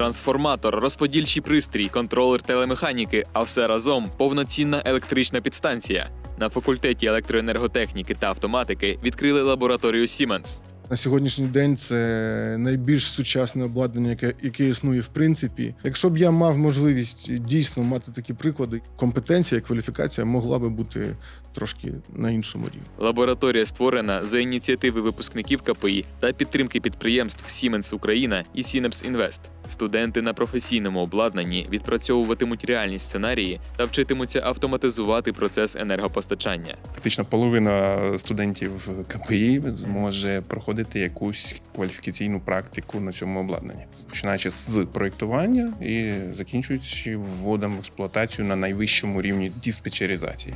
трансформатор, розподільчий пристрій, контролер телемеханіки, а все разом повноцінна електрична підстанція. На факультеті електроенерготехніки та автоматики відкрили лабораторію Siemens. На сьогоднішній день це найбільш сучасне обладнання, яке, яке існує в принципі. Якщо б я мав можливість дійсно мати такі приклади, компетенція і кваліфікація могла би бути трошки на іншому рівні. Лабораторія створена за ініціативи випускників КПІ та підтримки підприємств Siemens Україна і Synapse Invest. Студенти на професійному обладнанні відпрацьовуватимуть реальні сценарії та вчитимуться автоматизувати процес енергопостачання. Фактично половина студентів КПІ зможе проходити якусь кваліфікаційну практику на цьому обладнанні, починаючи з проєктування і закінчуючи вводом в експлуатацію на найвищому рівні диспетчеризації.